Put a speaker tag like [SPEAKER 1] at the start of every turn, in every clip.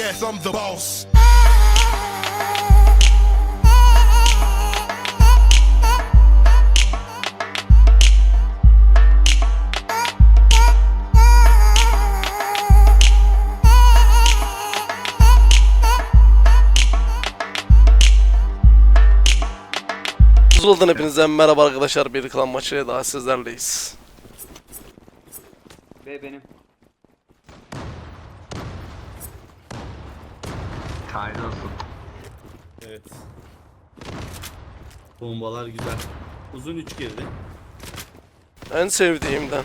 [SPEAKER 1] Yes, I'm the boss.
[SPEAKER 2] Zul'dan hepinize merhaba arkadaşlar. Bir klan maçı daha sizlerleyiz.
[SPEAKER 3] Ve benim.
[SPEAKER 4] Hayırlı olsun.
[SPEAKER 5] Evet. Bombalar güzel. Uzun üç girdi.
[SPEAKER 2] En sevdiğimden.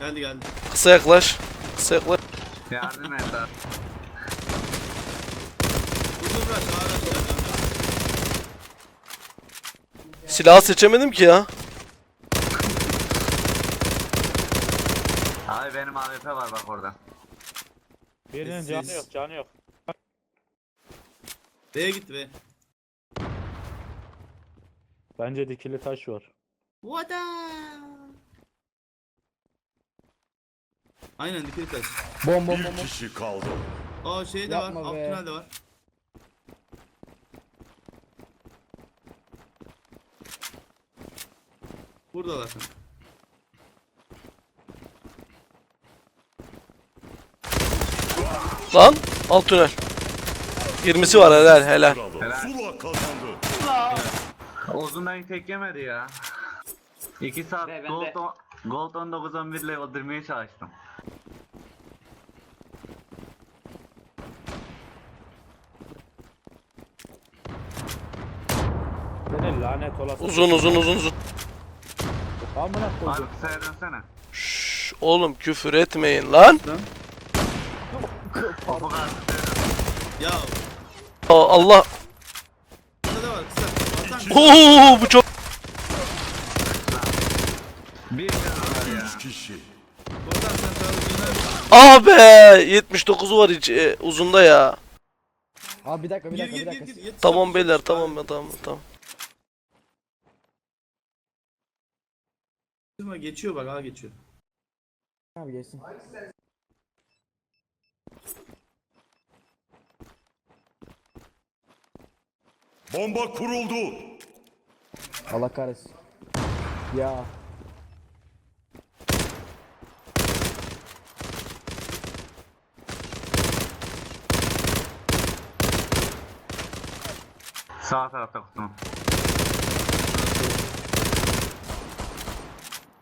[SPEAKER 5] Geldi geldi.
[SPEAKER 2] Kısa yaklaş. Kısa yaklaş.
[SPEAKER 4] Yardım et abi.
[SPEAKER 5] Uzun bırak ağır.
[SPEAKER 2] Silahı seçemedim ki ya.
[SPEAKER 4] Abi benim AWP var bak orada.
[SPEAKER 6] Birinin canı yok, canı yok.
[SPEAKER 5] B'ye gitti be.
[SPEAKER 6] Bence dikili taş var.
[SPEAKER 5] What Aynen dikkat et.
[SPEAKER 7] Bom bom bom.
[SPEAKER 1] Bir kişi kaldı.
[SPEAKER 5] Aa şey de
[SPEAKER 7] Yapma
[SPEAKER 5] var. Alt
[SPEAKER 7] be.
[SPEAKER 5] tünel de var. Buradalar.
[SPEAKER 2] Lan alt tünel. 20'si var helal helal.
[SPEAKER 4] Helal.
[SPEAKER 1] Zula kazandı.
[SPEAKER 4] Uzundan tek yemedi ya. 2 saat
[SPEAKER 3] Ve ben
[SPEAKER 4] Gold,
[SPEAKER 3] de-
[SPEAKER 4] on, Gold 19-11 ile öldürmeye çalıştım.
[SPEAKER 6] Senin lanet olası.
[SPEAKER 2] Uzun uzun uzun uzun.
[SPEAKER 6] Amına
[SPEAKER 4] Abi
[SPEAKER 6] koydum.
[SPEAKER 4] kısaya dönsene.
[SPEAKER 2] Şşş, oğlum küfür etmeyin lan.
[SPEAKER 5] Ya
[SPEAKER 2] Aa, Allah.
[SPEAKER 5] burada da var kısa. Hasan
[SPEAKER 2] Oo bu çok.
[SPEAKER 4] Bir var ya.
[SPEAKER 1] Kişi.
[SPEAKER 5] sen.
[SPEAKER 2] Ah be 79'u var hiç e, uzunda ya.
[SPEAKER 7] Abi bir dakika bir
[SPEAKER 5] Gir
[SPEAKER 7] dakika
[SPEAKER 5] gir
[SPEAKER 7] bir
[SPEAKER 5] gir
[SPEAKER 7] dakika.
[SPEAKER 5] gir. Yet-
[SPEAKER 2] Tamam beyler tamam ya tamam tamam.
[SPEAKER 5] Geçiyor bak ha geçiyor.
[SPEAKER 7] Abi geçsin.
[SPEAKER 1] Bomba kuruldu.
[SPEAKER 7] Allah kahretsin. Ya.
[SPEAKER 4] Sağ tarafta kutunun.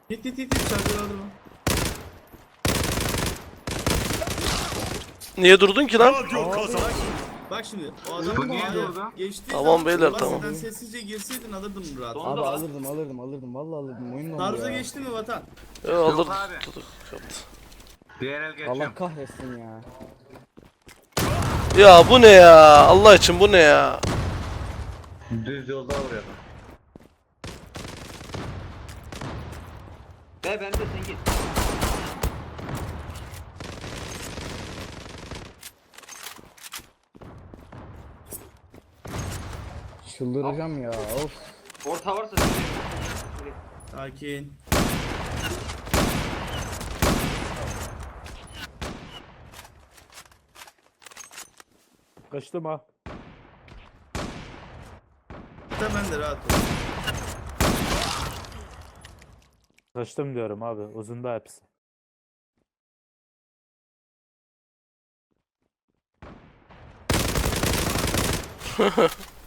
[SPEAKER 5] Git git git git şarjör aldım.
[SPEAKER 2] Niye durdun ki lan?
[SPEAKER 1] Radyo kazandı.
[SPEAKER 5] Bak şimdi o adam
[SPEAKER 4] Bu niye durdu?
[SPEAKER 5] geçti.
[SPEAKER 2] Tamam beyler, tamam.
[SPEAKER 5] Sen sessizce girseydin alırdım rahat.
[SPEAKER 7] Abi alırdım alırdım alırdım. Vallahi alırdım. Oyun dondu
[SPEAKER 5] Tarzı
[SPEAKER 7] ya.
[SPEAKER 5] geçti mi vatan?
[SPEAKER 2] Ya, alır.
[SPEAKER 4] abi.
[SPEAKER 2] tutuk yaptı.
[SPEAKER 4] Diğer el geçiyorum.
[SPEAKER 7] Allah kahretsin ya.
[SPEAKER 2] Ya bu ne ya? Allah için bu ne ya?
[SPEAKER 4] Düz yolda vuruyordum.
[SPEAKER 3] Ve ben de sen git.
[SPEAKER 7] Çıldıracağım ya. Of.
[SPEAKER 3] Orta varsa.
[SPEAKER 5] Sakin.
[SPEAKER 6] Kaçtım ha.
[SPEAKER 5] Sen ben de rahat ol.
[SPEAKER 6] Kaçtım diyorum abi. Uzunda hepsi.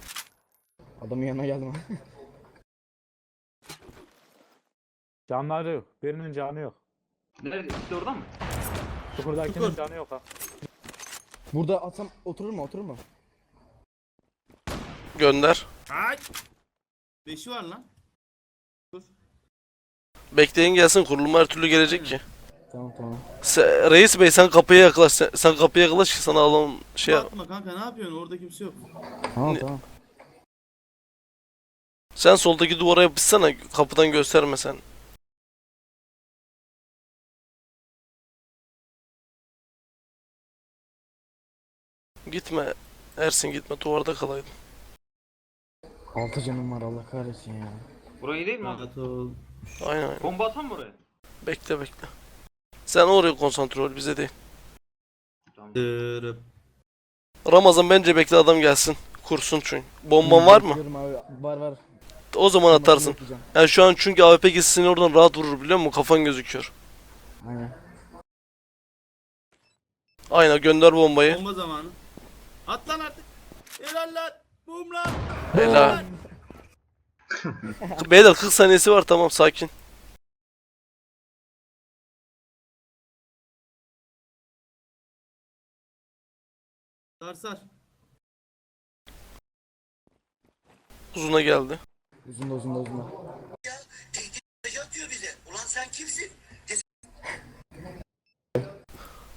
[SPEAKER 7] Adamın yanına geldim.
[SPEAKER 6] Canları yok. Birinin canı yok.
[SPEAKER 3] Nerede? İşte orada mı?
[SPEAKER 6] Çukurdakinin
[SPEAKER 5] Çukur.
[SPEAKER 6] canı yok ha.
[SPEAKER 7] Burada atsam oturur mu oturur mu?
[SPEAKER 2] Gönder.
[SPEAKER 5] Ay! Beşi var lan. Dur.
[SPEAKER 2] Bekleyin gelsin kurulum her türlü gelecek ki.
[SPEAKER 7] Tamam tamam.
[SPEAKER 2] Se- Reis bey sen kapıya yaklaş. Sen, sen kapıya yaklaş ki sana alalım şey yap.
[SPEAKER 5] Bakma kanka ne yapıyorsun orada kimse yok.
[SPEAKER 7] Tamam
[SPEAKER 2] Ne-
[SPEAKER 7] tamam.
[SPEAKER 2] Sen soldaki duvara yapışsana kapıdan gösterme sen. Gitme. Ersin gitme duvarda kalaydın.
[SPEAKER 7] Altı canım var Allah kahretsin ya.
[SPEAKER 3] Burayı değil mi abi?
[SPEAKER 5] Rahat ol.
[SPEAKER 2] Aynen aynen.
[SPEAKER 3] Bomba atan mı oraya?
[SPEAKER 2] Bekle bekle. Sen oraya konsantre ol bize değil.
[SPEAKER 3] Tamam.
[SPEAKER 5] Dırıp.
[SPEAKER 2] Ramazan bence bekle adam gelsin. Kursun çünkü. Bomban var mı?
[SPEAKER 7] Bekliyorum Abi. Var var.
[SPEAKER 2] O zaman atarsın. Yani şu an çünkü AWP gitsin oradan rahat vurur biliyor musun? Kafan gözüküyor.
[SPEAKER 7] Aynen.
[SPEAKER 2] Aynen gönder bombayı.
[SPEAKER 5] Bomba zamanı. At lan artık. Helal lan. Bum lan.
[SPEAKER 2] Helal. Beyler 40 saniyesi var tamam sakin.
[SPEAKER 5] Sar sar.
[SPEAKER 2] Uzuna geldi.
[SPEAKER 7] Uzun da uzun da uzun da.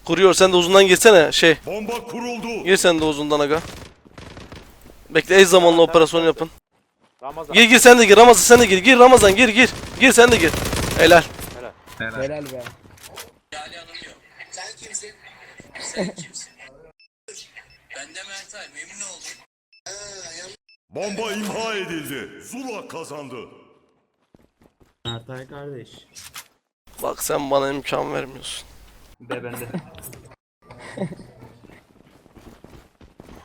[SPEAKER 2] Kuruyor sen de uzundan girsene şey.
[SPEAKER 1] Bomba kuruldu.
[SPEAKER 2] Gir sen de uzundan aga. Bekle eş zamanlı operasyon yapın.
[SPEAKER 6] Ramazan.
[SPEAKER 2] Gir gir sen de gir Ramazan sen de gir. Gir Ramazan gir gir. Gir sen de gir. Helal.
[SPEAKER 4] Helal.
[SPEAKER 7] Helal be.
[SPEAKER 1] Bomba imha edildi. Zula kazandı.
[SPEAKER 5] Ertay kardeş.
[SPEAKER 2] Bak sen bana imkan vermiyorsun.
[SPEAKER 3] B bende.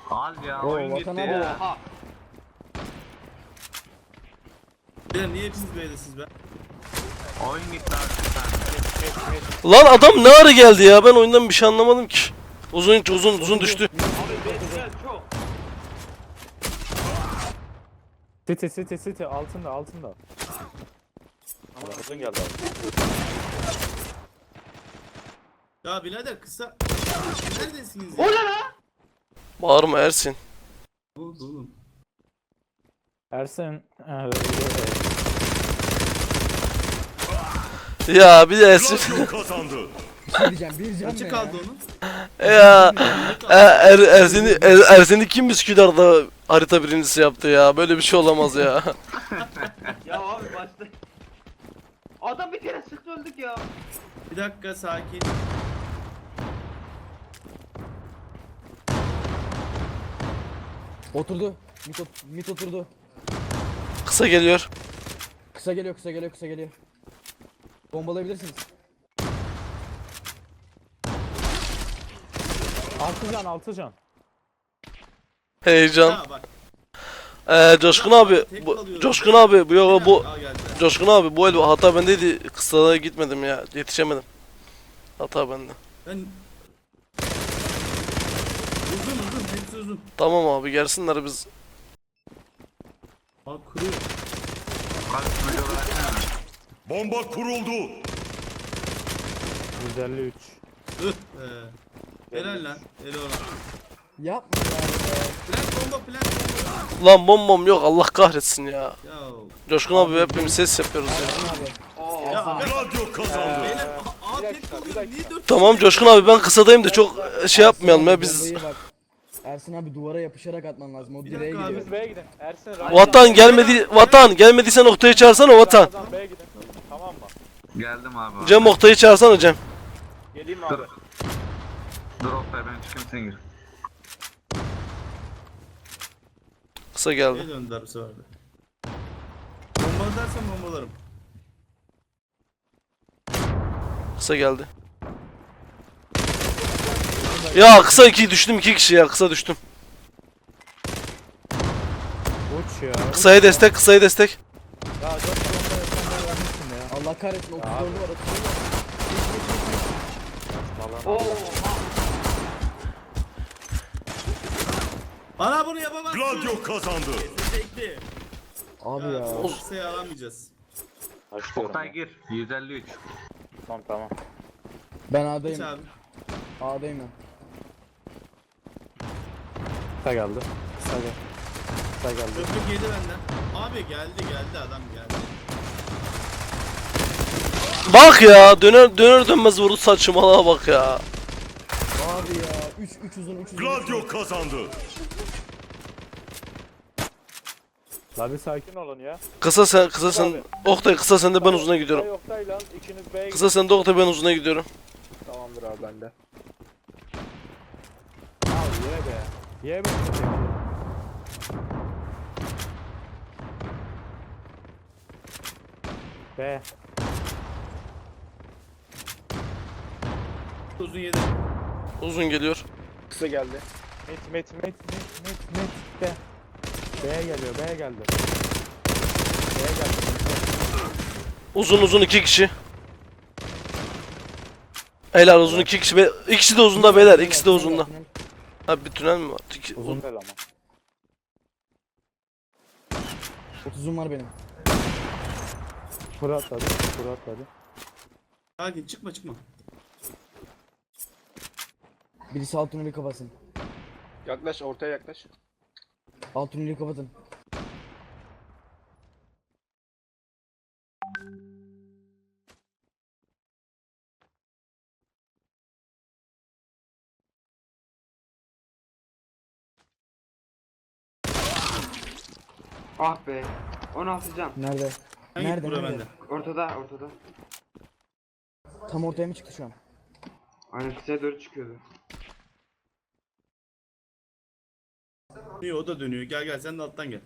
[SPEAKER 4] Al ya
[SPEAKER 7] Oo,
[SPEAKER 4] oyun gitti ya.
[SPEAKER 3] Oha.
[SPEAKER 5] Beyler niye hepiniz beydesiniz be?
[SPEAKER 4] Oyun gitti abi.
[SPEAKER 2] Lan adam ne ara geldi ya? Ben oyundan bir şey anlamadım ki. Uzun uzun uzun düştü.
[SPEAKER 3] Abi B güzel çok.
[SPEAKER 6] City city city altında altında. Uzun geldi abi.
[SPEAKER 5] Ya birader kısa. Neredesiniz ya?
[SPEAKER 2] Bağırma Ersin.
[SPEAKER 5] Oldu oğlum?
[SPEAKER 6] Ersin. e,
[SPEAKER 2] Ya bir de Ersin.
[SPEAKER 1] Gladio kazandı.
[SPEAKER 7] Bir diyeceğim bir diyeceğim
[SPEAKER 5] Kaçı
[SPEAKER 7] ne
[SPEAKER 5] kaldı
[SPEAKER 7] ya?
[SPEAKER 5] onun?
[SPEAKER 2] ya e, er, Ersin'i er, Ersin'i kim Üsküdar'da harita birincisi yaptı ya? Böyle bir şey olamaz ya.
[SPEAKER 3] Ya abi başta. Adam bir kere sıktı öldük ya.
[SPEAKER 5] Bir dakika sakin.
[SPEAKER 7] Oturdu. Mit, ot- mit oturdu.
[SPEAKER 2] Kısa geliyor.
[SPEAKER 7] Kısa geliyor kısa geliyor kısa geliyor. Bombalayabilirsiniz.
[SPEAKER 6] Altı can altı can.
[SPEAKER 2] Heyecan.
[SPEAKER 5] Ha bak.
[SPEAKER 2] Ee, Coşkun abi. Bu, Coşkun abi bu yok bu. Coşkun abi bu el hata bendeydi. Kısada gitmedim ya. Yetişemedim. Hata bende.
[SPEAKER 5] Ben... Uzun uzun hepsi uzun.
[SPEAKER 2] Tamam abi gelsinler biz.
[SPEAKER 5] Aa kuruyor.
[SPEAKER 1] Bomba kuruldu.
[SPEAKER 6] 153.
[SPEAKER 5] Üh be. Helal lan. Helal olan.
[SPEAKER 7] Yapma ya.
[SPEAKER 5] Plant bomba plant bomba.
[SPEAKER 2] Lan bombom yok Allah kahretsin ya.
[SPEAKER 5] Ya.
[SPEAKER 2] Coşkun abi hepimiz ses yapıyoruz ya.
[SPEAKER 7] Ersin abi.
[SPEAKER 5] Ya
[SPEAKER 1] Gladio kazandı.
[SPEAKER 5] Beyler a- a tek oluyor. Niye dört
[SPEAKER 2] Tamam Coşkun abi ben kısadayım da çok e, şey yapmayalım ya biz.
[SPEAKER 7] Bombayı bak. Ersin abi duvara yapışarak atman lazım. O direğe
[SPEAKER 5] dakika abi.
[SPEAKER 7] gidiyor.
[SPEAKER 6] B'ye gidin. Ersin Ramazan.
[SPEAKER 2] Vatan gelmedi Vatan gelmediysen Oktay'ı çağırsana Vatan.
[SPEAKER 6] Ramazan B'ye gidin. Tamam mı?
[SPEAKER 4] Geldim abi.
[SPEAKER 2] Cem Oktay'ı çağırsana Cem.
[SPEAKER 6] Geleyim mi abi?
[SPEAKER 4] Dur Oktay ben çıkayım sen gir.
[SPEAKER 2] Kısa geldi.
[SPEAKER 5] Niye döndüler bu sefer de? Bomba dersen bombalarım.
[SPEAKER 2] Kısa geldi. Ya kısa iki düştüm iki kişi ya kısa düştüm.
[SPEAKER 6] Uç ya.
[SPEAKER 2] Kısaya destek kısaya destek.
[SPEAKER 6] Ya dört sen de vermişsin ya.
[SPEAKER 7] Allah kahretsin 34'ü var 34'ü var.
[SPEAKER 6] Vallahi.
[SPEAKER 3] Oo.
[SPEAKER 5] Bana bunu yapamazsın.
[SPEAKER 1] Gladio kazandı.
[SPEAKER 5] Tekli.
[SPEAKER 7] Abi ya.
[SPEAKER 5] Kısayı alamayacağız.
[SPEAKER 6] Açıyorum
[SPEAKER 4] Oktay gir. 153.
[SPEAKER 6] Tamam tamam.
[SPEAKER 7] Ben
[SPEAKER 5] Geç
[SPEAKER 7] A'dayım.
[SPEAKER 5] abi.
[SPEAKER 7] A'dayım ben.
[SPEAKER 6] Kısa geldi. Kısa geldi. Kısa geldi.
[SPEAKER 5] Köprük yedi benden. Abi geldi geldi adam geldi.
[SPEAKER 2] Bak ya döner döner dönmez vurdu saçmalığa bak ya.
[SPEAKER 7] Abi ya. 3 3 uzun 3 uzun.
[SPEAKER 1] Gladio
[SPEAKER 7] uzun.
[SPEAKER 1] kazandı.
[SPEAKER 6] La bir sakin olun ya.
[SPEAKER 2] Kısa sen kısa sen Oktay kısa sende ben uzuna gidiyorum.
[SPEAKER 6] Oktay Oktay lan ikiniz B'ye.
[SPEAKER 2] Kısa sende Oktay ben uzuna gidiyorum.
[SPEAKER 6] Tamamdır abi bende. Ya ye be. Ye be. B.
[SPEAKER 5] Uzun yedi.
[SPEAKER 2] Uzun geliyor.
[SPEAKER 8] Kısa geldi.
[SPEAKER 6] Met met met met met met de. B'ye geliyor B'ye geldi. B'ye geldi.
[SPEAKER 2] Uzun uzun iki kişi. Helal uzun iki kişi. Be ikisi de uzunda beyler. ikisi de uzunda. Ha bir tünel mi var? İki-
[SPEAKER 6] Uzun bel ama.
[SPEAKER 7] 30'um var benim.
[SPEAKER 6] Kuru atladı. Kuru atladı.
[SPEAKER 5] Sakin çıkma çıkma.
[SPEAKER 7] Birisi alt tüneli kapatsın.
[SPEAKER 8] Yaklaş ortaya yaklaş.
[SPEAKER 7] Alt tüneli kapatın.
[SPEAKER 3] Ah be. 16 can.
[SPEAKER 7] Nerede?
[SPEAKER 5] Hangi
[SPEAKER 7] Nerede,
[SPEAKER 5] bura
[SPEAKER 7] nerede?
[SPEAKER 5] bende?
[SPEAKER 3] Ortada ortada.
[SPEAKER 7] Tam ortaya mı çıktı şu an?
[SPEAKER 3] Aynen kısaya doğru çıkıyordu.
[SPEAKER 5] İyi o da dönüyor. Gel gel sen de alttan gel.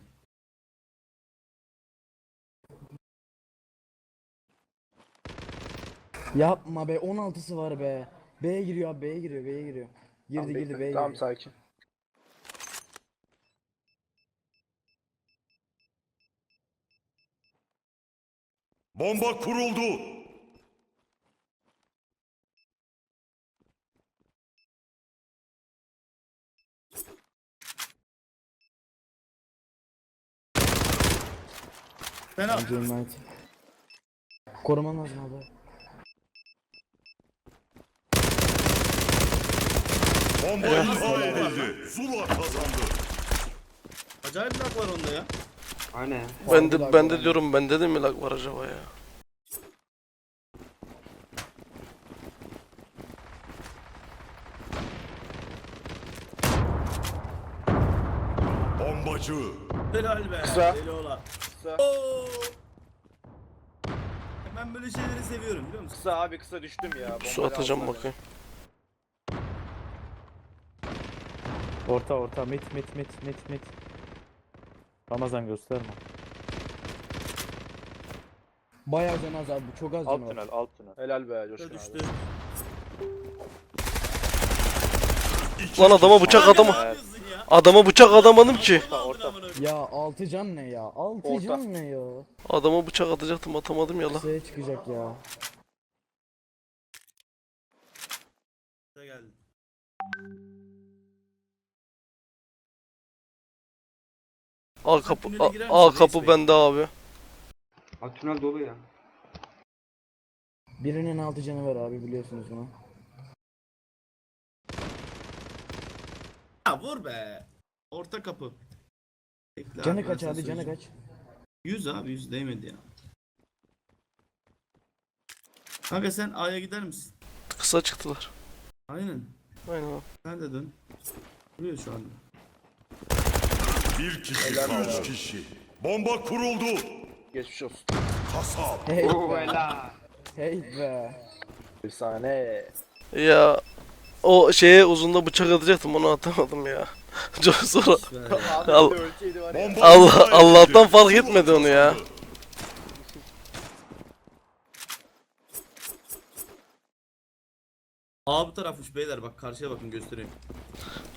[SPEAKER 7] Yapma be 16'sı var be. B'ye giriyor abi B'ye giriyor B'ye giriyor. Girdi
[SPEAKER 8] Tamam,
[SPEAKER 7] girdi
[SPEAKER 8] bekle.
[SPEAKER 7] B'ye
[SPEAKER 8] Tamam
[SPEAKER 7] giriyor.
[SPEAKER 8] sakin.
[SPEAKER 1] Bomba kuruldu.
[SPEAKER 5] Fena.
[SPEAKER 7] Bence Ignite. Koruman lazım abi.
[SPEAKER 1] Bomba imha edildi. Zula kazandı.
[SPEAKER 5] Acayip lag var onda ya.
[SPEAKER 3] Aynen.
[SPEAKER 2] Ben de, ben de diyorum bende de mi lag var acaba ya?
[SPEAKER 1] Bombacı.
[SPEAKER 5] Helal be.
[SPEAKER 8] Kısa.
[SPEAKER 5] Deli ola.
[SPEAKER 8] Kısa.
[SPEAKER 5] Oo. Ben böyle şeyleri seviyorum biliyor musun?
[SPEAKER 8] Kısa abi kısa düştüm ya.
[SPEAKER 2] Su
[SPEAKER 8] Bombayla
[SPEAKER 2] atacağım
[SPEAKER 8] aldılar
[SPEAKER 2] bakayım.
[SPEAKER 6] Orta orta met met met met met. Ramazan gösterme.
[SPEAKER 7] Bayağı can az abi çok az
[SPEAKER 6] Alt
[SPEAKER 7] can var.
[SPEAKER 6] tünel alt tünel.
[SPEAKER 8] Helal be Coşkun
[SPEAKER 5] Düştü.
[SPEAKER 2] Lan adama bıçak adama. Adama bıçak atamadım ki.
[SPEAKER 7] Ya 6 can ne ya? 6
[SPEAKER 8] Orta.
[SPEAKER 7] can ne ya?
[SPEAKER 2] Adama bıçak atacaktım atamadım ya lan.
[SPEAKER 7] Kısaya çıkacak ya.
[SPEAKER 5] geldi.
[SPEAKER 2] Al kapı al, al kapı bende abi.
[SPEAKER 3] Aa, tünel dolu ya.
[SPEAKER 7] Birinin 6 canı var abi biliyorsunuz bunu.
[SPEAKER 5] Ha vur be. Orta kapı. Bekle
[SPEAKER 7] Canı
[SPEAKER 5] ben
[SPEAKER 7] kaç
[SPEAKER 5] sana
[SPEAKER 7] abi canı
[SPEAKER 5] söyleyeceğim.
[SPEAKER 7] kaç?
[SPEAKER 5] 100 abi 100 değmedi ya. Kanka sen A'ya gider misin?
[SPEAKER 2] Kısa çıktılar.
[SPEAKER 5] Aynen.
[SPEAKER 2] Aynen abi.
[SPEAKER 5] Sen de dön. Duruyor şu anda.
[SPEAKER 1] Bir kişi kaldı. Üç kişi. Bomba kuruldu.
[SPEAKER 8] Geçmiş olsun.
[SPEAKER 1] Kasap.
[SPEAKER 7] Hey be. Hey be.
[SPEAKER 8] Efsane.
[SPEAKER 2] Ya o şeye uzunda bıçak atacaktım onu atamadım ya. Çok
[SPEAKER 8] Abi
[SPEAKER 2] Al.
[SPEAKER 1] Bomba
[SPEAKER 2] Allah-. Allah'tan fark etmedi onu ya.
[SPEAKER 1] kazandı.
[SPEAKER 5] A bu tarafmış beyler bak karşıya bakın göstereyim.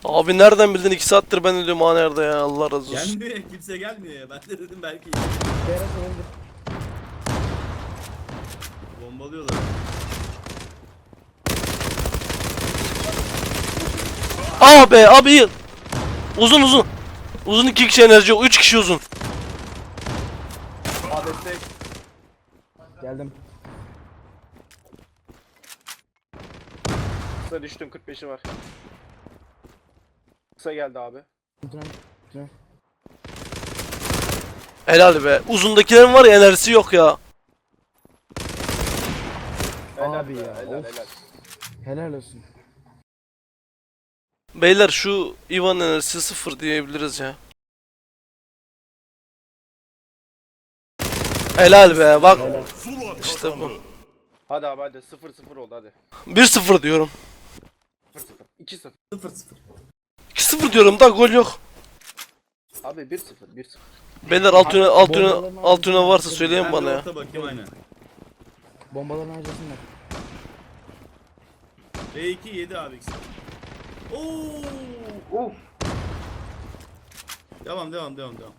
[SPEAKER 2] Abi nereden bildin 2 saattir ben ölüyorum ha nerede ya Allah razı olsun.
[SPEAKER 5] Gelmiyor ya kimse gelmiyor ya. Ben de dedim belki bombalıyorlar.
[SPEAKER 2] Aa be abi. Uzun uzun. Uzun iki kişi enerji yok. Üç kişi uzun.
[SPEAKER 8] Destek.
[SPEAKER 7] Geldim.
[SPEAKER 8] Kısa düştüm 45'i var. Kısa geldi abi.
[SPEAKER 2] Helal be. Uzundakilerin var ya enerjisi yok ya.
[SPEAKER 8] Helal
[SPEAKER 7] Abi
[SPEAKER 8] be,
[SPEAKER 7] ya,
[SPEAKER 8] Helal
[SPEAKER 7] of.
[SPEAKER 8] helal.
[SPEAKER 7] Helal olsun.
[SPEAKER 2] Beyler şu Ivan enerjisi sıfır diyebiliriz ya. Helal be bak İşte bu.
[SPEAKER 8] Hadi abi hadi 0-0 oldu hadi.
[SPEAKER 2] 1-0 diyorum.
[SPEAKER 8] 0-0. 2-0.
[SPEAKER 5] 0-0.
[SPEAKER 2] 2-0 diyorum da gol yok.
[SPEAKER 8] Abi 1-0. 1-0.
[SPEAKER 2] Beyler alt tüne alt
[SPEAKER 7] Bombaların
[SPEAKER 2] alt
[SPEAKER 7] altına
[SPEAKER 2] varsa söyleyin bana ya.
[SPEAKER 5] bakayım aynen.
[SPEAKER 7] Bombalarını harcasınlar.
[SPEAKER 5] B2 7 abi ikisi. Oo.
[SPEAKER 3] Uf.
[SPEAKER 5] Devam devam devam devam.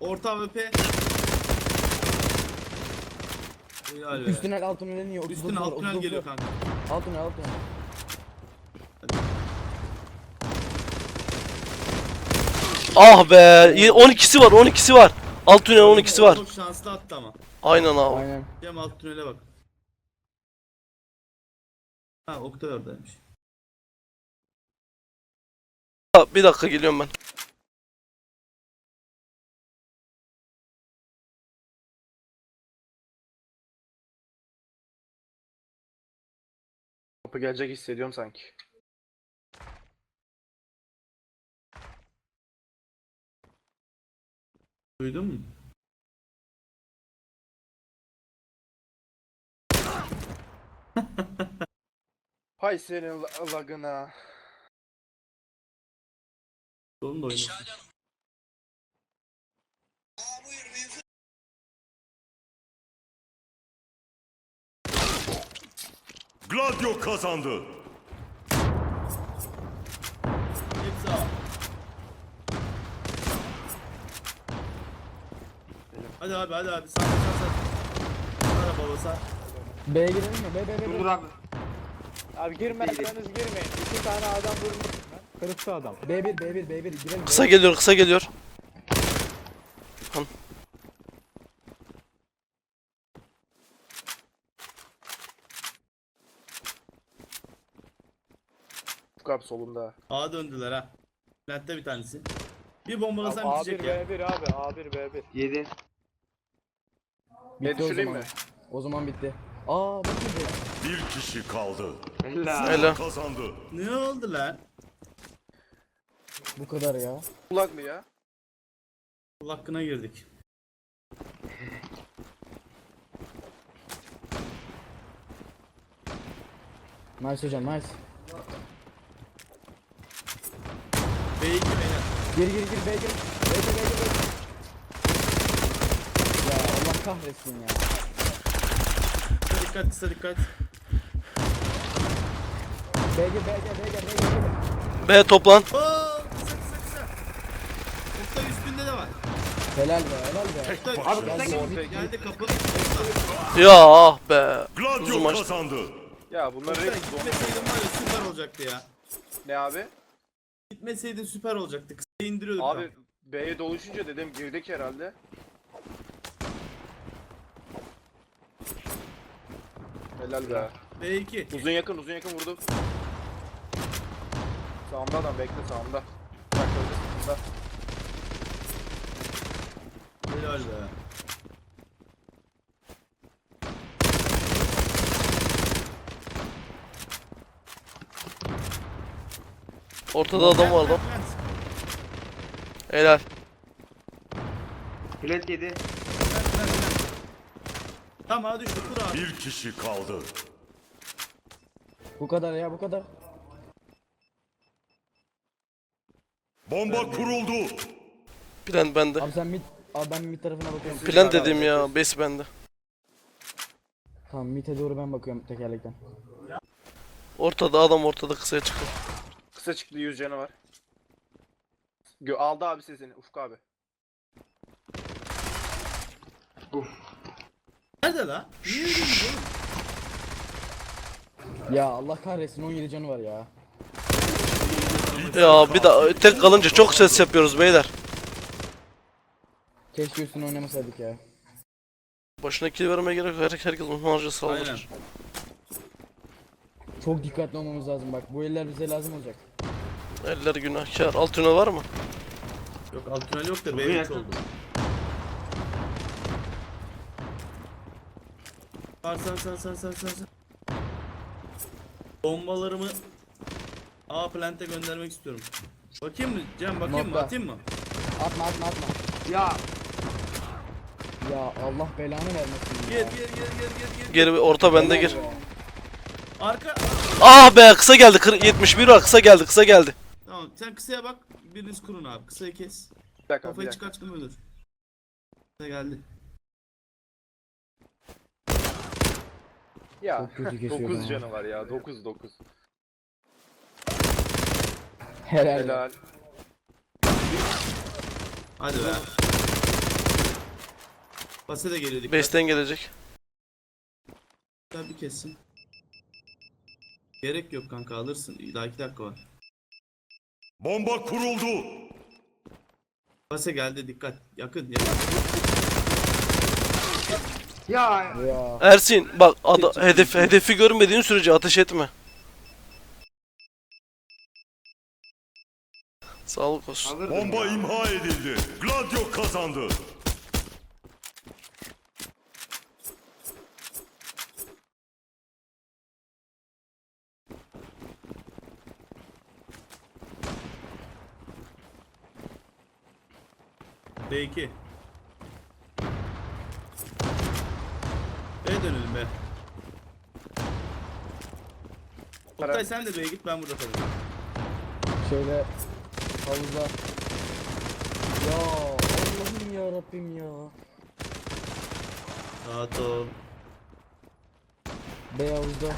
[SPEAKER 5] Orta AWP. Helal be.
[SPEAKER 7] Üst tünel alt tünel iniyor. 39
[SPEAKER 5] Üstüne
[SPEAKER 7] var,
[SPEAKER 5] alt tünel
[SPEAKER 7] 39
[SPEAKER 5] geliyor
[SPEAKER 7] var.
[SPEAKER 5] kanka.
[SPEAKER 7] Alt tünel alt tünel.
[SPEAKER 2] Ah be. y- 12'si var 12'si var. Alt tünel 12'si var.
[SPEAKER 5] Çok şanslı attı ama.
[SPEAKER 2] Aynen abi.
[SPEAKER 7] Aynen.
[SPEAKER 5] Cem alt tünele bak. Ha Oktay oradaymış.
[SPEAKER 2] Bir dakika geliyorum ben.
[SPEAKER 8] Kapı gelecek hissediyorum sanki.
[SPEAKER 5] Duydun mu?
[SPEAKER 8] Hay senin la- lagına.
[SPEAKER 5] Onun da oynuyor.
[SPEAKER 1] Gladio kazandı.
[SPEAKER 5] Hepsi A. Hadi abi hadi abi sağ sağ sağ. Sağ baba sağ.
[SPEAKER 7] B'ye girelim mi? B B B
[SPEAKER 3] Dur dur
[SPEAKER 7] B.
[SPEAKER 3] abi.
[SPEAKER 6] Abi girmezseniz girmeyin. İki tane adam vurmuş. Kırıktı adam.
[SPEAKER 7] B1 B1 B1 girelim.
[SPEAKER 2] Kısa geliyor kısa geliyor.
[SPEAKER 8] Ufuk abi solunda.
[SPEAKER 5] A döndüler ha. Plantte bir tanesi. Bir bombalasam
[SPEAKER 6] A1
[SPEAKER 5] bitecek ya.
[SPEAKER 6] B1 abi. A1 B1.
[SPEAKER 3] 7.
[SPEAKER 8] Ne
[SPEAKER 7] Bitti o
[SPEAKER 8] düşüreyim
[SPEAKER 7] zaman.
[SPEAKER 8] mi?
[SPEAKER 7] O zaman bitti. Aa gibi.
[SPEAKER 1] Bir kişi kaldı.
[SPEAKER 3] Helal.
[SPEAKER 2] Helal.
[SPEAKER 1] Kazandı.
[SPEAKER 5] Ne oldu lan?
[SPEAKER 7] Bu kadar ya.
[SPEAKER 8] Kulak mı ya?
[SPEAKER 5] Kul hakkına girdik.
[SPEAKER 7] Nice hocam nice.
[SPEAKER 5] B2 beyler.
[SPEAKER 7] Gir gir gir B gir. B gir B gir B gir. Ya Allah kahretsin ya.
[SPEAKER 5] Kısa dikkat kısa dikkat.
[SPEAKER 7] B gir B gir B gir B gir.
[SPEAKER 2] B toplan.
[SPEAKER 5] Oo kısa kısa kısa. Oktay üstünde de var.
[SPEAKER 7] Helal be helal be.
[SPEAKER 5] Oktay
[SPEAKER 3] Abi
[SPEAKER 5] geldi,
[SPEAKER 3] kısa
[SPEAKER 5] geldi, geldi kapı.
[SPEAKER 2] Ya ah be. Uzun
[SPEAKER 1] Gladio
[SPEAKER 2] maç.
[SPEAKER 1] kazandı.
[SPEAKER 8] Ya bunlar
[SPEAKER 5] Oktay
[SPEAKER 8] hep zor.
[SPEAKER 5] gitmeseydin var ya süper olacaktı ya.
[SPEAKER 8] Ne abi?
[SPEAKER 5] Gitmeseydin süper olacaktı. Kısa indiriyorduk.
[SPEAKER 8] Abi B'ye doluşunca dedim girdik herhalde. Helal be.
[SPEAKER 5] B2.
[SPEAKER 8] Uzun yakın uzun yakın vurdu. Sağımda adam bekle sağımda. Bak öyle sağımda.
[SPEAKER 5] Helal be.
[SPEAKER 2] Ortada adam var lan. Helal.
[SPEAKER 3] Plant 7.
[SPEAKER 5] Tamam hadi düştü kur abi.
[SPEAKER 1] Bir kişi kaldı.
[SPEAKER 7] Bu kadar ya bu kadar.
[SPEAKER 1] Bomba kuruldu.
[SPEAKER 2] Plan bende.
[SPEAKER 7] Abi sen mid Abi ben mid tarafına bakıyorum.
[SPEAKER 2] Plan dedim ya. Base bende.
[SPEAKER 7] Tamam mid'e doğru ben bakıyorum tekerlekten.
[SPEAKER 2] Ortada adam ortada kısaya çıktı.
[SPEAKER 8] Kısa çıktı 100 canı var. Gö aldı abi sesini Ufuk abi.
[SPEAKER 5] Nerede lan? Niye oğlum?
[SPEAKER 7] Ya Allah kahretsin 17 canı var ya.
[SPEAKER 2] Ya bir daha tek kalınca çok ses yapıyoruz beyler.
[SPEAKER 7] Keşke üstüne oynamasaydık ya.
[SPEAKER 2] Başına kill vermeye gerek yok. Her, herkes onlarca
[SPEAKER 5] Aynen.
[SPEAKER 2] saldırır.
[SPEAKER 7] Çok dikkatli olmamız lazım bak. Bu eller bize lazım olacak.
[SPEAKER 2] Eller günahkar. Alt tünel var mı?
[SPEAKER 5] Yok alt tünel yok da
[SPEAKER 3] Uzun
[SPEAKER 5] B3
[SPEAKER 3] yakın.
[SPEAKER 5] oldu. Sar sar sar sar sar. sar. Bombalarımı A plante göndermek istiyorum. Bakayım mı Cem bakayım mı
[SPEAKER 7] Nokta.
[SPEAKER 5] atayım mı?
[SPEAKER 7] Atma atma atma.
[SPEAKER 3] Ya
[SPEAKER 7] Ya Allah belanı vermesin
[SPEAKER 5] Gir
[SPEAKER 7] ya.
[SPEAKER 5] gir gir gir gir gir.
[SPEAKER 2] Geri bir orta bende gir.
[SPEAKER 5] Arka.
[SPEAKER 2] Ah be kısa geldi. Kır- 71 var kısa geldi kısa geldi.
[SPEAKER 5] Tamam sen kısaya bak. Biriniz kurun abi. Kısayı kes.
[SPEAKER 8] Bir dakika bir
[SPEAKER 5] Kafayı
[SPEAKER 8] dakika.
[SPEAKER 5] çıkart ölür. Kısa geldi.
[SPEAKER 8] Ya
[SPEAKER 7] Çok kötü kesiyor
[SPEAKER 8] 9
[SPEAKER 7] ama.
[SPEAKER 8] canı var ya 9 9.
[SPEAKER 7] Helal.
[SPEAKER 8] Helal.
[SPEAKER 5] Hadi be. Base de geliyor dikkat.
[SPEAKER 2] Base'ten gelecek.
[SPEAKER 5] Gel bir kessin. Gerek yok kanka alırsın. Daha iki dakika var.
[SPEAKER 1] Bomba kuruldu.
[SPEAKER 5] Base geldi dikkat. Yakın yakın.
[SPEAKER 3] Ya
[SPEAKER 7] Ya.
[SPEAKER 2] Ersin bak ada, hedef, hedefi görmediğin sürece ateş etme. Sağlık olsun.
[SPEAKER 3] alırdım
[SPEAKER 1] Bomba
[SPEAKER 3] ya.
[SPEAKER 1] imha edildi. Gladio kazandı.
[SPEAKER 5] B2. B'ye dönelim be. Oktay sen de B'ye git ben burada kalayım.
[SPEAKER 7] Şöyle havuza. Ya Allah'ım ya Rabbim ya.
[SPEAKER 5] Rahat ol.
[SPEAKER 7] B havuzda.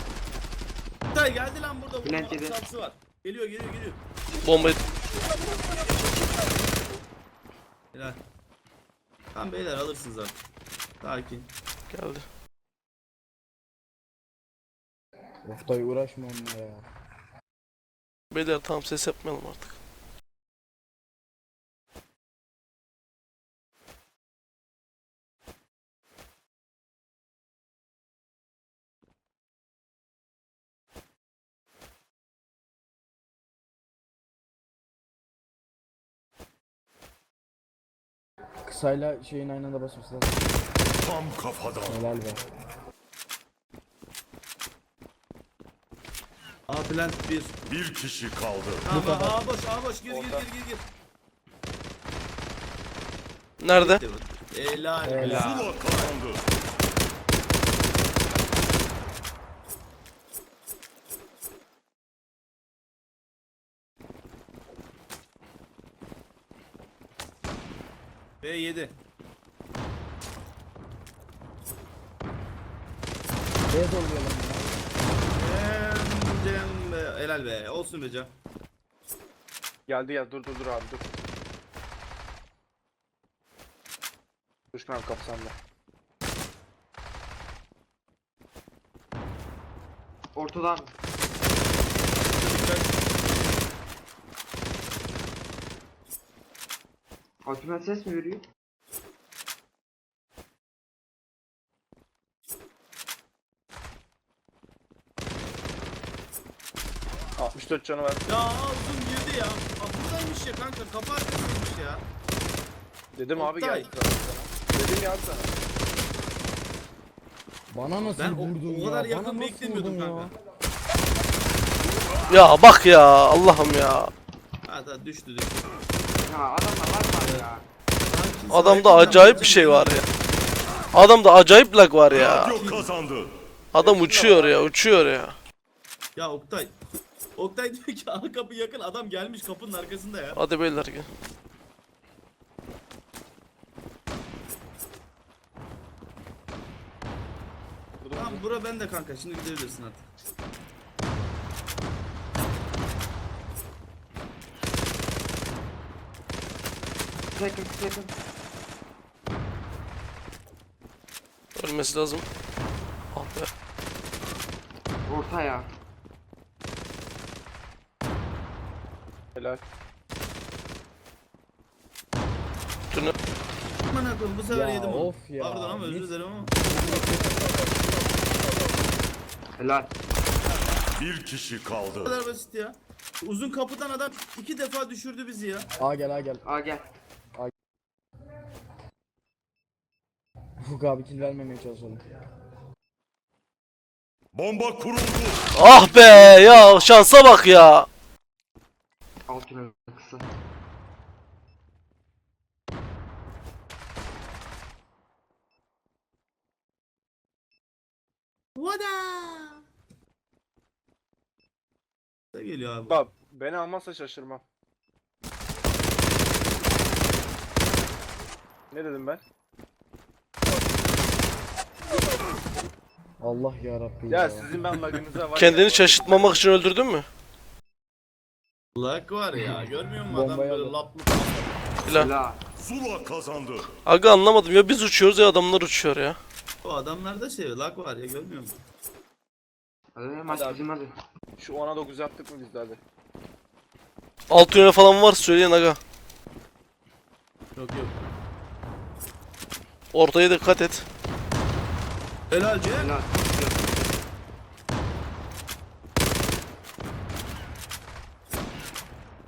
[SPEAKER 5] Oktay geldi lan burada.
[SPEAKER 3] Bülent
[SPEAKER 5] Bunun
[SPEAKER 3] yedi.
[SPEAKER 5] var. Geliyor geliyor geliyor.
[SPEAKER 2] Bombayı
[SPEAKER 5] Helal. Tamam beyler alırsınız artık. Sakin.
[SPEAKER 2] geldi.
[SPEAKER 7] Oktay uğraşma onunla ya.
[SPEAKER 2] Beyler tamam ses yapmayalım artık.
[SPEAKER 7] Kısayla şeyin aynı anda basması lazım.
[SPEAKER 1] Tam kafadan.
[SPEAKER 7] Helal be.
[SPEAKER 5] A plant 1.
[SPEAKER 1] Bir kişi kaldı.
[SPEAKER 5] Tamam A boş A boş gir gir gir gir gir.
[SPEAKER 2] Nerede?
[SPEAKER 5] Helal.
[SPEAKER 7] Helal.
[SPEAKER 1] Zula kazandı.
[SPEAKER 5] B7.
[SPEAKER 7] B zorlayalım ya.
[SPEAKER 5] Cem Cem be. Helal be. Olsun be Cem.
[SPEAKER 8] Geldi ya dur dur dur abi dur. Düşman abi kapı sende.
[SPEAKER 3] Ortadan. Ultimate ses mi veriyor?
[SPEAKER 8] Aa, 64 canı var.
[SPEAKER 5] Ya uzun girdi ya. Aa, buradaymış ya kanka. Kapı arkasıymış ya.
[SPEAKER 8] Dedim abi
[SPEAKER 5] Oktay.
[SPEAKER 8] geldi. Dedim ya sana.
[SPEAKER 7] Bana nasıl
[SPEAKER 5] Ben o-
[SPEAKER 7] vurdun
[SPEAKER 5] o
[SPEAKER 7] ya?
[SPEAKER 5] kadar
[SPEAKER 7] Bana
[SPEAKER 5] yakın
[SPEAKER 7] nasıl
[SPEAKER 5] beklemiyordum
[SPEAKER 7] vurdun
[SPEAKER 5] kanka.
[SPEAKER 2] Ya bak ya Allah'ım ya.
[SPEAKER 5] Ha da düştü düştü.
[SPEAKER 3] Ya adamlar var mı ya?
[SPEAKER 2] Adamda acayip bir şey var ya. Adamda acayip lag var ya. Adam uçuyor ya uçuyor ya.
[SPEAKER 5] Ya Oktay. Oktay diyor ki aha kapı yakın adam gelmiş kapının arkasında ya.
[SPEAKER 2] Hadi beyler gel.
[SPEAKER 5] Tamam bura bende kanka şimdi gidebilirsin artık.
[SPEAKER 3] Second second.
[SPEAKER 2] Ölmesi lazım. Ah be.
[SPEAKER 3] Orta ya.
[SPEAKER 8] Helal.
[SPEAKER 2] Tünü.
[SPEAKER 5] Aman akıllı bu sefer
[SPEAKER 7] Ya
[SPEAKER 5] yedim onu.
[SPEAKER 7] of ya.
[SPEAKER 5] Pardon ama özür
[SPEAKER 7] Mis-
[SPEAKER 5] dilerim ama.
[SPEAKER 3] Helal.
[SPEAKER 1] Bir kişi
[SPEAKER 5] Bu
[SPEAKER 1] kaldı.
[SPEAKER 5] kadar basit ya. Uzun kapıdan adam iki defa düşürdü bizi ya.
[SPEAKER 7] A gel A gel.
[SPEAKER 3] Aa gel.
[SPEAKER 7] Ufuk abi kill vermemeye çalışalım.
[SPEAKER 1] Bomba kuruldu.
[SPEAKER 2] Ah be ya şansa bak ya.
[SPEAKER 3] Ultimate kısa.
[SPEAKER 5] Vada. Da geliyor abi.
[SPEAKER 8] Bak beni almazsa şaşırmam. Ne dedim ben?
[SPEAKER 7] Allah ya Rabbi
[SPEAKER 8] Ya
[SPEAKER 7] ya.
[SPEAKER 8] sizin ben lagınıza var.
[SPEAKER 2] Kendini şaşırtmamak için öldürdün mü?
[SPEAKER 5] Lak var ya görmüyor musun adam böyle
[SPEAKER 7] aldı.
[SPEAKER 5] laplı.
[SPEAKER 3] La.
[SPEAKER 1] Zula kazandı.
[SPEAKER 2] Aga anlamadım ya biz uçuyoruz ya adamlar uçuyor ya.
[SPEAKER 5] O adamlarda şey lak var ya görmüyor musun?
[SPEAKER 3] Hadi maç
[SPEAKER 8] Hadi
[SPEAKER 3] bizim hadi.
[SPEAKER 8] Şu 10'a 9 yaptık mı biz de hadi.
[SPEAKER 2] Alt tünel falan var söyleyin aga.
[SPEAKER 5] Yok yok.
[SPEAKER 2] Ortaya dikkat et.
[SPEAKER 5] Helal Cem.
[SPEAKER 3] Helal.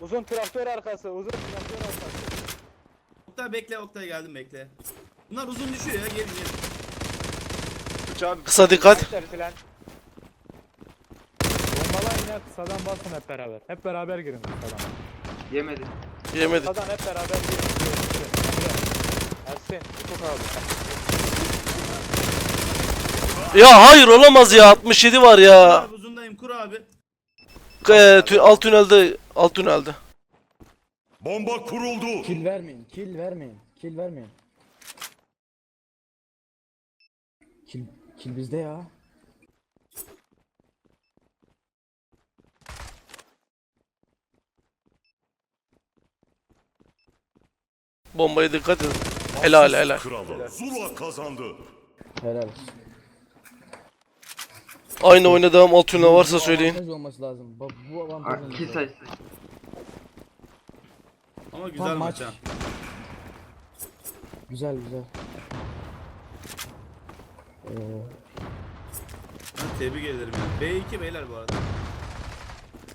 [SPEAKER 6] Uzun traktör arkası. Uzun traktör arkası.
[SPEAKER 5] Oktay bekle Oktay geldim bekle. Bunlar uzun düşüyor ya gelin gelin.
[SPEAKER 8] Üç abi.
[SPEAKER 2] Kısa dikkat.
[SPEAKER 6] Gençler filan. Bombalar yine kısadan basın hep beraber. Hep beraber girin kısadan.
[SPEAKER 3] Yemedi.
[SPEAKER 2] Yemedi.
[SPEAKER 6] Kısadan hep beraber girin. Ersin, Ufuk abi.
[SPEAKER 2] Ya hayır olamaz ya 67 var ya.
[SPEAKER 5] Abi uzundayım kur abi.
[SPEAKER 2] Ee, tü- alt tünelde alt tünelde.
[SPEAKER 1] Bomba kuruldu.
[SPEAKER 7] Kill vermeyin. Kill vermeyin. Kill vermeyin. Kill, kill bizde ya.
[SPEAKER 2] Bombaya dikkat edin. Helal helal.
[SPEAKER 1] Kralı. Zula kazandı.
[SPEAKER 7] Helal olsun.
[SPEAKER 2] Aynı oynadığım alt tünel varsa
[SPEAKER 7] Bu
[SPEAKER 2] söyleyin.
[SPEAKER 7] avantaj olması lazım. Bak bu avantaj
[SPEAKER 3] Aa,
[SPEAKER 7] olması
[SPEAKER 3] Kill
[SPEAKER 7] lazım.
[SPEAKER 3] sayısı.
[SPEAKER 5] Ama güzel
[SPEAKER 7] Tam
[SPEAKER 5] maç
[SPEAKER 7] maç.
[SPEAKER 5] ha.
[SPEAKER 7] Güzel güzel. Ee,
[SPEAKER 5] Ben tebrik ederim ya. B2 beyler bu arada.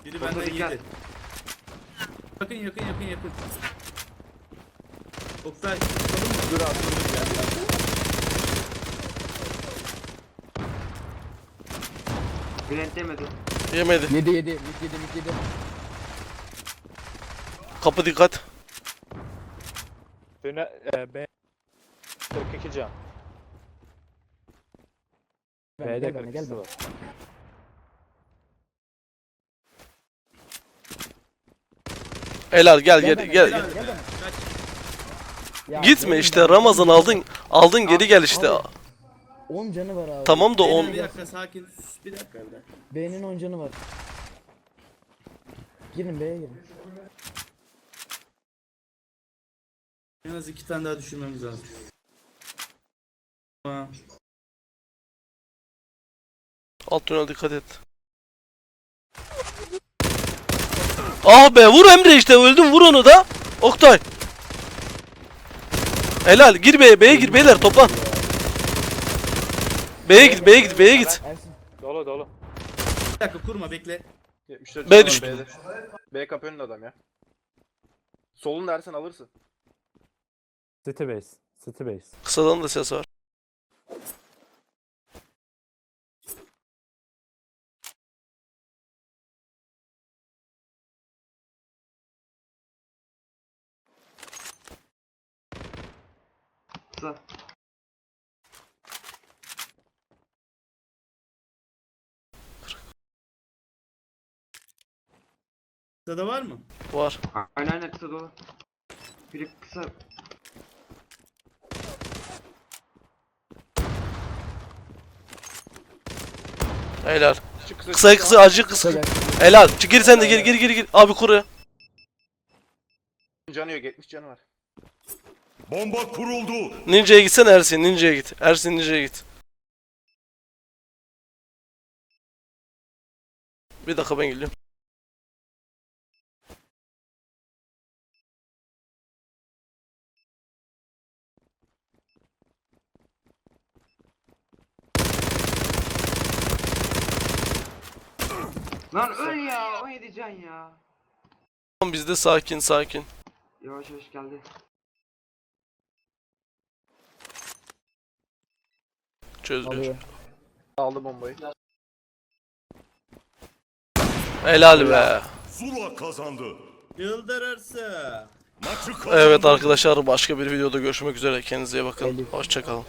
[SPEAKER 5] Biri
[SPEAKER 3] Orta
[SPEAKER 5] benden
[SPEAKER 3] dikkat.
[SPEAKER 5] yedi. Yakın yakın yakın yakın. Oktay?
[SPEAKER 8] Dur abi dur dur gel.
[SPEAKER 3] Bülent yemedi.
[SPEAKER 2] Yemedi.
[SPEAKER 7] yedi yedi. Mid yedi mid yedi.
[SPEAKER 2] Kapı dikkat.
[SPEAKER 6] Tüne, e, B 42 can. B'de
[SPEAKER 7] gel bana gel
[SPEAKER 6] 42
[SPEAKER 7] bana.
[SPEAKER 6] var.
[SPEAKER 2] Helal gel
[SPEAKER 7] Gel
[SPEAKER 2] gel gel.
[SPEAKER 7] gel
[SPEAKER 2] gel.
[SPEAKER 7] Gel bana. Ya,
[SPEAKER 2] Gitme işte Ramazan aldın. Aldın geri gel işte.
[SPEAKER 7] Abi, 10 canı var abi.
[SPEAKER 2] Tamam da
[SPEAKER 5] Beyler,
[SPEAKER 2] on
[SPEAKER 5] Bir dakika sakin. Sus, Bir dakika evde.
[SPEAKER 7] B'nin 10 canı var. Girin B'ye girin.
[SPEAKER 5] En az iki tane daha düşürmemiz lazım. Tamam.
[SPEAKER 2] alt tünel dikkat et. Ah be vur Emre işte öldüm vur onu da. Oktay. Helal gir B'ye B'ye gir beyler toplan. B'ye git B'ye git B'ye git.
[SPEAKER 6] Dolu dolu.
[SPEAKER 5] Bir dakika kurma bekle.
[SPEAKER 8] 74
[SPEAKER 2] B
[SPEAKER 8] can var
[SPEAKER 2] düştü.
[SPEAKER 8] B'de. B kapı önünde adam ya. Solun dersen alırsın.
[SPEAKER 6] City base. City base.
[SPEAKER 2] Kısadan da ses var.
[SPEAKER 3] Kısa.
[SPEAKER 5] Kısada var mı?
[SPEAKER 2] Var.
[SPEAKER 3] Aynen aynen kısa dolu. Biri kısa.
[SPEAKER 2] Helal.
[SPEAKER 8] Çık kısa.
[SPEAKER 2] Kısa kısa acı kısa.
[SPEAKER 7] Kısa.
[SPEAKER 2] Helal. Çık gir sen de gir gir gir gir. Abi kuru.
[SPEAKER 8] Canı yok 70 canı var.
[SPEAKER 1] Bomba kuruldu.
[SPEAKER 2] Ninja'ya gitsen Ersin. Ninja'ya git. Ersin Ninja'ya git. Bir dakika ben geliyorum.
[SPEAKER 3] Lan öl ya 17 can ya.
[SPEAKER 2] Tamam bizde sakin sakin.
[SPEAKER 3] Yavaş yavaş geldi.
[SPEAKER 7] Alıyor.
[SPEAKER 8] Aldı bombayı.
[SPEAKER 1] Zula
[SPEAKER 2] Helal be.
[SPEAKER 1] kazandı.
[SPEAKER 5] Yıldırırsa.
[SPEAKER 1] Maçı kazandı.
[SPEAKER 2] Evet arkadaşlar başka bir videoda görüşmek üzere. Kendinize iyi bakın. Hoşçakalın.